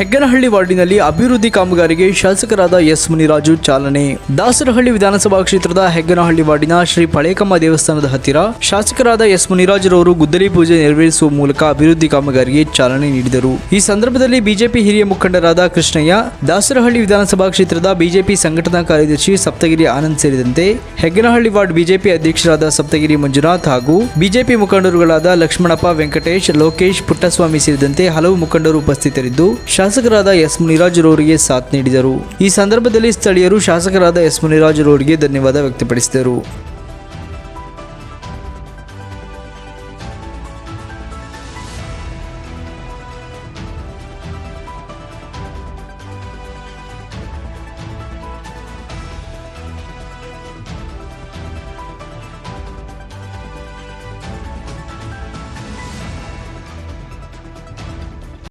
ಹೆಗ್ಗನಹಳ್ಳಿ ವಾರ್ಡಿನಲ್ಲಿ ಅಭಿವೃದ್ಧಿ ಕಾಮಗಾರಿಗೆ ಶಾಸಕರಾದ ಎಸ್ ಮುನಿರಾಜು ಚಾಲನೆ. ದಾಸರಹಳ್ಳಿ ವಿಧಾನಸಭಾ ಕ್ಷೇತ್ರದ ಹೆಗ್ಗನಹಳ್ಳಿ ವಾರ್ಡಿನ ಶ್ರೀ ಪಳೇಕಮ್ಮ ದೇವಸ್ಥಾನದ ಹತ್ತಿರ ಶಾಸಕರಾದ ಎಸ್ ಮುನಿರಾಜರವರು ಗುದ್ದಲಿ ಪೂಜೆ ನೆರವೇರಿಸುವ ಮೂಲಕ ಅಭಿವೃದ್ಧಿ ಕಾಮಗಾರಿಗೆ ಚಾಲನೆ ನೀಡಿದರು. ಈ ಸಂದರ್ಭದಲ್ಲಿ ಬಿಜೆಪಿ ಹಿರಿಯ ಮುಖಂಡರಾದ ಕೃಷ್ಣಯ್ಯ, ದಾಸರಹಳ್ಳಿ ವಿಧಾನಸಭಾ ಕ್ಷೇತ್ರದ ಬಿಜೆಪಿ ಸಂಘಟನಾ ಕಾರ್ಯದರ್ಶಿ ಸಪ್ತಗಿರಿ ಆನಂದ್ ಸೇರಿದಂತೆ ಹೆಗ್ಗನಹಳ್ಳಿ ವಾರ್ಡ್ ಬಿಜೆಪಿ ಅಧ್ಯಕ್ಷರಾದ ಸಪ್ತಗಿರಿ ಮಂಜುನಾಥ್ ಹಾಗೂ ಬಿಜೆಪಿ ಮುಖಂಡರುಗಳಾದ ಲಕ್ಷ್ಮಣಪ್ಪ ವೆಂಕಟೇಶ್, ಲೋಕೇಶ್ ಪುಟ್ಟಸ್ವಾಮಿ ಸೇರಿದಂತೆ ಹಲವು ಮುಖಂಡರು ಉಪಸ್ಥಿತರಿದ್ದು ಶಾಸಕರಾದ ಎಸ್ ಮುನಿರಾಜುರವರಿಗೆ ಸಾಥ್ ನೀಡಿದರು. ಈ ಸಂದರ್ಭದಲ್ಲಿ ಸ್ಥಳೀಯರು ಶಾಸಕರಾದ ಎಸ್ ಮುನಿರಾಜುರವರಿಗೆ ಧನ್ಯವಾದ ವ್ಯಕ್ತಪಡಿಸಿದರು.